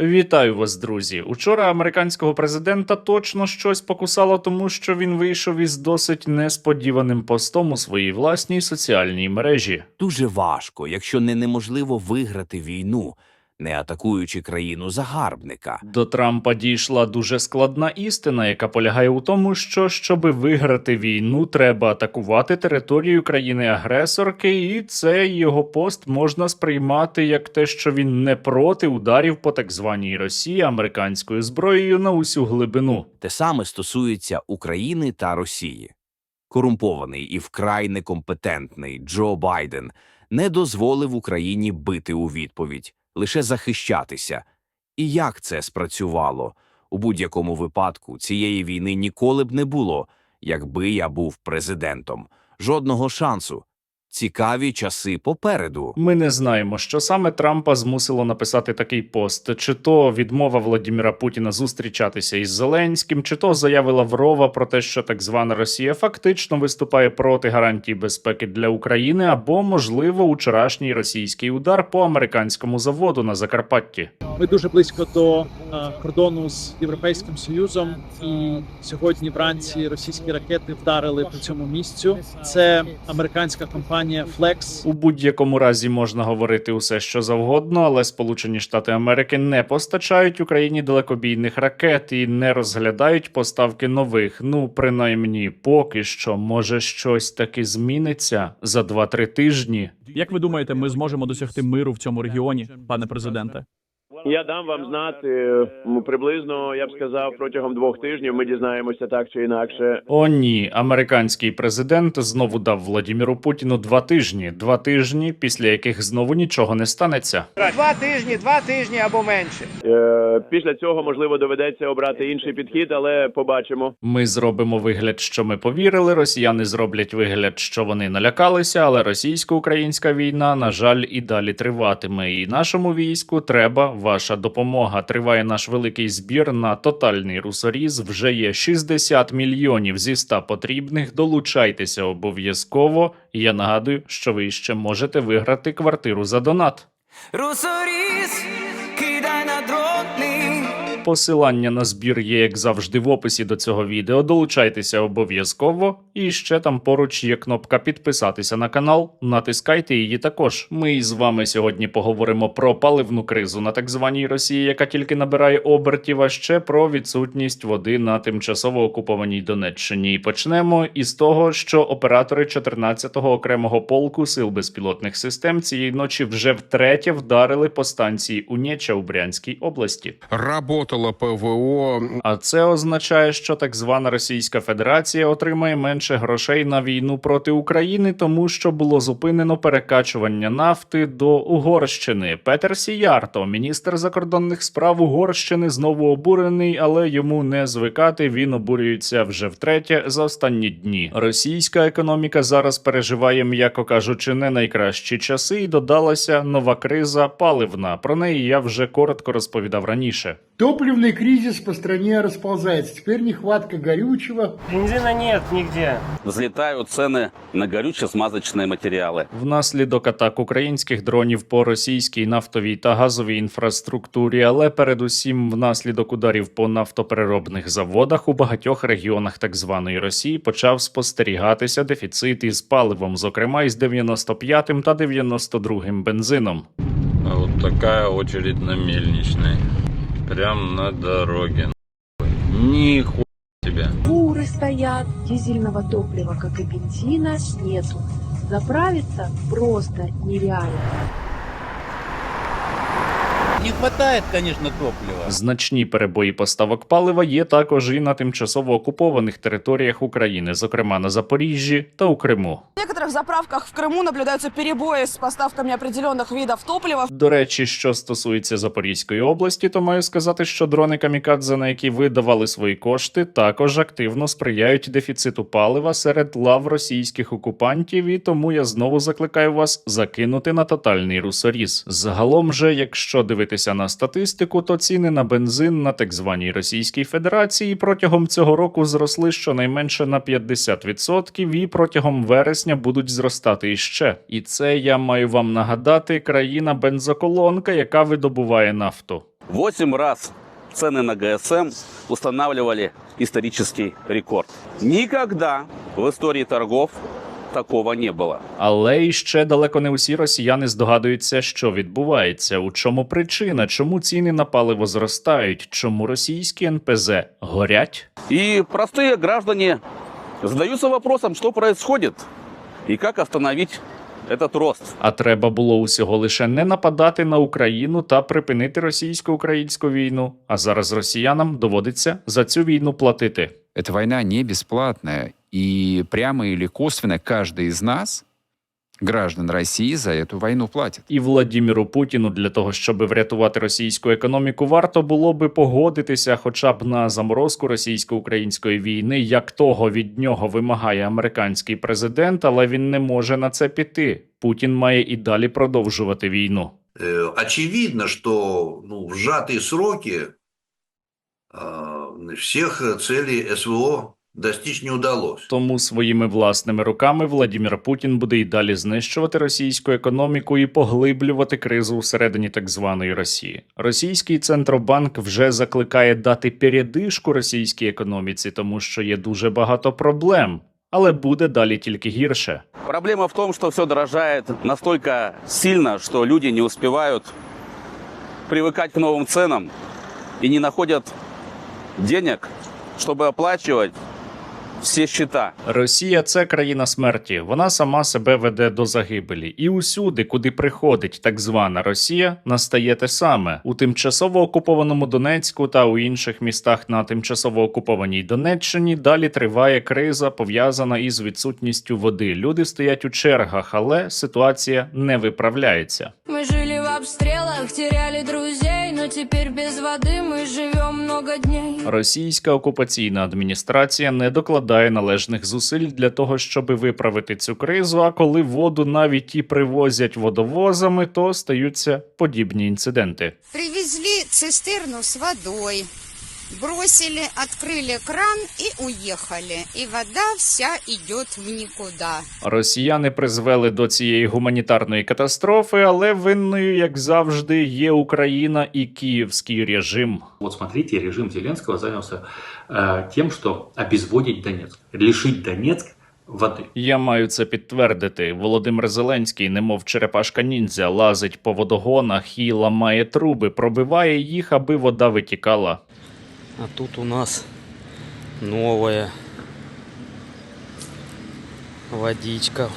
Вітаю вас, друзі. Учора американського президента точно щось покусало, тому що він вийшов із досить несподіваним постом у своїй власній соціальній мережі. Дуже важко, якщо не неможливо виграти війну, не атакуючи країну загарбника. До Трампа дійшла дуже складна істина, яка полягає у тому, що щоби виграти війну, треба атакувати територію країни-агресорки, і цей його пост можна сприймати як те, що він не проти ударів по так званій Росії американською зброєю на усю глибину. Те саме стосується України та Росії. Корумпований і вкрай некомпетентний Джо Байден не дозволив Україні бити у відповідь, лише захищатися. І як це спрацювало? У будь-якому випадку цієї війни ніколи б не було, якби я був президентом. Жодного шансу. Цікаві часи попереду. Ми не знаємо, що саме Трампа змусило написати такий пост, чи то відмова Владіміра Путіна зустрічатися із Зеленським, чи то заяви Лаврова про те, що так звана Росія фактично виступає проти гарантій безпеки для України, або можливо учорашній російський удар по американському заводу на Закарпатті. Ми дуже близько до е, кордону з Європейським Союзом, і сьогодні вранці російські ракети вдарили по цьому місцю. Це американська компанія Flex. У будь-якому разі можна говорити усе, що завгодно, але Сполучені Штати Америки не постачають Україні далекобійних ракет і не розглядають поставки нових. Ну принаймні, поки що, може щось таки зміниться за 2-3 тижні. Як ви думаєте, ми зможемо досягти миру в цьому регіоні, пане президенте? Я дам вам знати приблизно, я б сказав, протягом двох тижнів ми дізнаємося так чи інакше. О, ні, американський президент знову дав Владіміру Путіну два тижні, два тижні, після яких знову нічого не станеться. Два тижні, два тижні або менше. Е, після цього можливо доведеться обрати інший підхід, але побачимо. Ми зробимо вигляд, що ми повірили. Росіяни зроблять вигляд, що вони налякалися, але російсько-українська війна, на жаль, і далі триватиме. І нашому війську треба ваша допомога. Триває наш великий збір на тотальний русоріз. Вже є 60 мільйонів зі 100 потрібних. Долучайтеся обов'язково. Я нагадую, що ви ще можете виграти квартиру за донат. Русоріз, кидай на дрони. Посилання на збір є, як завжди, в описі до цього відео. Долучайтеся обов'язково. І ще там поруч є кнопка підписатися на канал. Натискайте її також. Ми із вами сьогодні поговоримо про паливну кризу на так званій Росії, яка тільки набирає обертів, а ще про відсутність води на тимчасово окупованій Донеччині. І почнемо із того, що оператори 14-го окремого полку сил безпілотних систем цієї ночі вже втретє вдарили по станції Унєча у Брянській області. Работало ПВО, А це означає, що так звана Російська Федерація отримає менше грошей на війну проти України, тому що було зупинено перекачування нафти до Угорщини. Петер Сіярто, міністр закордонних справ Угорщини, знову обурений, але йому не звикати. Він обурюється вже втретє за останні дні. Російська економіка зараз переживає, м'яко кажучи, не найкращі часи, і додалася нова криза паливна. Про неї я вже коротко розповідав раніше. Топливный кризис по стране расползается. Теперь нехватка горючего. Бензина нет нигде. Взлетают цены на горюче-смазочные материалы. Внаслідок атак українських дронів по російській нафтовій та газовій інфраструктурі, але передусім внаслідок ударів по нафтопереробних заводах у багатьох регіонах так званої Росії почав спостерігатися дефіцит із паливом, зокрема із 95-м та 92-м бензином. а вот такая очередь на мельничной. Прям на дороге. Нихуя себе. Фуры стоят, дизельного топлива, как и бензина, нету. Заправиться просто нереально. Не хватает, конечно, топлива. Значні перебої поставок палива є також і на тимчасово окупованих територіях України, зокрема на Запоріжжі та у Криму. В некоторых заправках в Крыму наблюдаются перебои с поставками определенных видов топлива. До речі, що стосується Запорізької області, то маю сказати, що дрони камікадзе, на які видавали свої кошти, також активно сприяють дефіциту палива серед лав російських окупантів, і тому я знову закликаю вас закинути на тотальний русоріз. Загалом же, якщо дивитися на статистику, то ціни на бензин на так званій Російській Федерації протягом цього року зросли щонайменше на 50% і протягом вересня будуть зростати іще. І це я маю вам нагадати країна бензоколонка, яка видобуває нафту. Восемь раз цены на ГСМ устанавливали исторический рекорд. Никогда в истории торгов такого не было. Але іще далеко не усі росіяни здогадуються, що відбувається, у чому причина, чому ціни на паливо зростають, чому російські НПЗ горять. И простые граждане задаются вопросом, что происходит и как остановить этот рост. А треба було усього лише не нападати на Україну та припинити російсько-українську війну. А зараз росіянам доводиться за цю війну платити. Эта война не бесплатная, и прямо или косвенно каждый из нас, граждан России, за эту войну платит. І Владіміру Путіну для того, щоб врятувати російську економіку, варто було би погодитися, хоча б на заморозку російсько-української війни, як того від нього вимагає американський президент, але він не може на це піти. Путін має і далі продовжувати війну. Э, Очевидно, что ну, в сжатые сроки э, всех целей СВО достичь не удалось. Тому своїми власними руками Владімір Путін буде і далі знищувати російську економіку і поглиблювати кризу всередині так званої Росії. Російський центробанк вже закликає дати передишку російській економіці, тому що є дуже багато проблем. Але буде далі тільки гірше. Проблема в том, что все дорожает настолько сильно, что люди не успевают привыкать к новым ценам и не находят денег, чтобы оплачивать все счета. Росія це країна смерті. Вона сама себе веде до загибелі. І усюди, куди приходить так звана Росія, настає те саме у тимчасово окупованому Донецьку та у інших містах на тимчасово окупованій Донеччині. Далі триває криза, пов'язана із відсутністю води. Люди стоять у чергах, але ситуація не виправляється. Мы жили в обстрелах, теряли друзей, но теперь без воды мы живем много дней. Російська окупаційна адміністрація не докладає належних зусиль для того, щоб виправити цю кризу. А коли воду навіть і привозять водовозами, то стаються подібні інциденти. Привезли цистерну з водой, бросили, открыли кран и уехали. И вода вся идет в никуда. Росіяни призвели до цієї гуманітарної катастрофи, але винною, як завжди, є Україна і київський режим. Вот смотрите, режим Зеленского занялся э, тем, что обезводить Донецк, лишить Донецк воды. Я маю це підтвердити. Володимир Зеленський, немов черепашка ніндзя, лазить по водогонах і ламає труби, пробиває їх, аби вода витікала. А тут у нас новая водичка.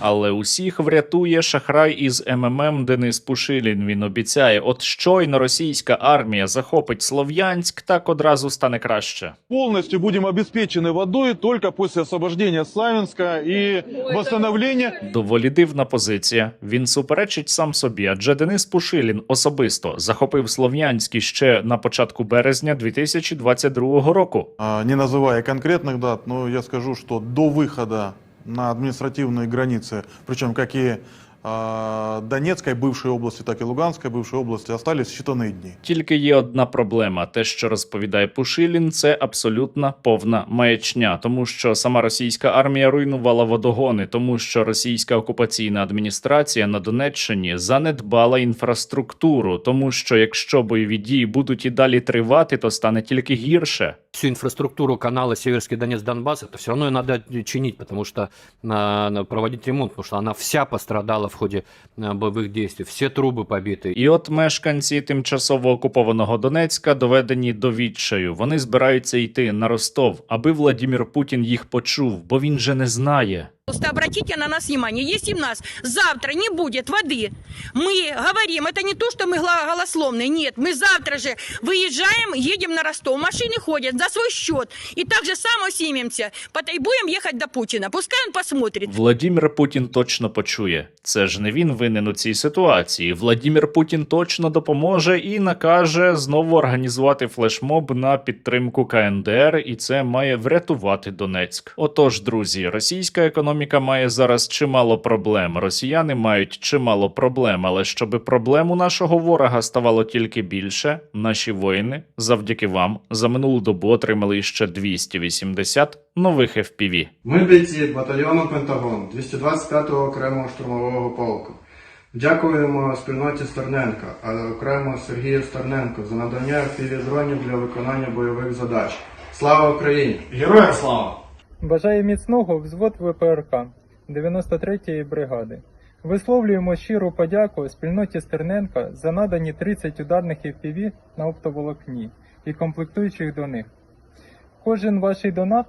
Але усіх врятує шахрай із МММ Денис Пушилін. Він обіцяє, от щойно російська армія захопить Слов'янськ, так одразу стане краще. Полностью будем обеспечены водой только после освобождения Славянска и восстановления Доволі дивна позиція. Він суперечить сам собі, адже Денис Пушилін особисто захопив Слов'янськ ще на початку березня 2022 року. не называя конкретных дат, но я скажу, что до выхода на административные границы, причем как и а, Донецкой бывшей области, так и Луганской бывшей области остались считанные дни. Тільки є одна проблема: те, що розповідає Пушилін, це абсолютна повна маячня, тому що сама російська армія руйнувала водогони, тому що російська окупаційна адміністрація на Донеччині занедбала інфраструктуру, тому що якщо бойові дії будуть і далі тривати, то стане тільки гірше. Всю инфраструктуру канала Северский Донец Донбасс, это все равно ее надо чинить, потому что на, на- проводить ремонт, потому что она вся пострадала в ходе э, боевых действий, все трубы побиты. І от мешканці тимчасово окупованого Донецька доведені до відчаю. Вони збираються йти на Ростов, аби Владімір Путін їх почув, бо він же не знає. Просто обратите на нас внимание, если у нас завтра не будет воды, мы говорим, это не то, что мы гла- голословные, нет, мы завтра же выезжаем, едем на Ростов, машины ходят за свой счет, и так же само снимемся, пот- и будем ехать до Путина, пускай он посмотрит. Владімір Путін точно почує. Це ж не він винен у цій ситуації. Владімір Путін точно допоможе і накаже знову організувати флешмоб на підтримку КНДР, і це має врятувати Донецьк. Отож, друзі, російська економіка має зараз чимало проблем. Росіяни мають чимало проблем, але щоби проблем у нашого ворога ставало тільки більше, наші воїни завдяки вам за минулу добу отримали ще 280 нових FPV. Ми бійці батальйону Пентагон 225-го окремого штурмового полку. Дякуємо спільноті Стерненка, а окремо Сергію Стерненко за надання дронів для виконання бойових задач. Слава Україні! Героям слава! Бажаю міцного взвод ВПРК 93-ї бригади. Висловлюємо щиру подяку спільноті Стерненка за надані 30 ударних FPV на оптоволокні і комплектуючих до них. Кожен ваш донат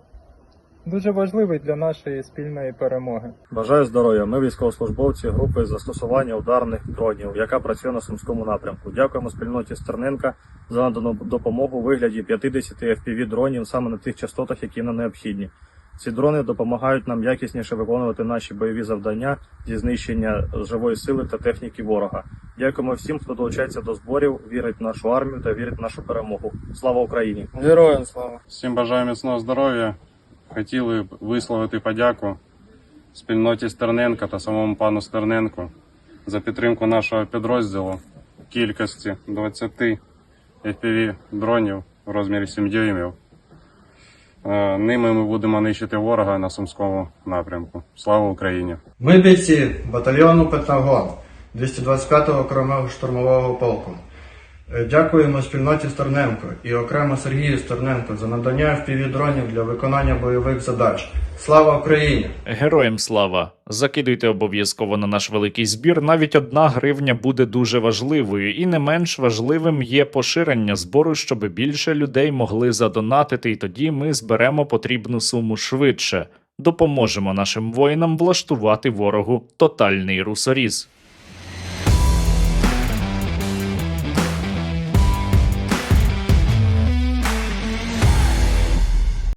дуже важливий для нашої спільної перемоги. Бажаю здоров'я. Ми військовослужбовці групи застосування ударних дронів, яка працює на сумському напрямку. Дякуємо спільноті Стерненка за надану допомогу у вигляді 50 FPV дронів саме на тих частотах, які нам необхідні. Ці дрони допомагають нам якісніше виконувати наші бойові завдання зі знищення живої сили та техніки ворога. Дякуємо всім, хто долучається до зборів, вірить в нашу армію та вірить в нашу перемогу. Слава Україні! Героям слава! Всім бажаю міцного здоров'я. Хотіли б висловити подяку спільноті Стерненка та самому пану Стерненку за підтримку нашого підрозділу кількості 20 FPV дронів в розмірі 7 дюймів. Е, Ними ми будемо нищити ворога на Сумському напрямку. Слава Україні! Ми бійці батальйону Пентагон 225-го окремого штурмового полку. Е, Дякуємо спільноті Стерненко і окремо Сергію Стерненко за надання FPV-дронів для виконання бойових задач. Слава Україні! Героям слава! Закидуйте обов'язково на наш великий збір. Навіть одна гривня буде дуже важливою, і не менш важливим є поширення збору, щоб більше людей могли задонатити, і тоді ми зберемо потрібну суму швидше. Допоможемо нашим воїнам влаштувати ворогу тотальний русоріз.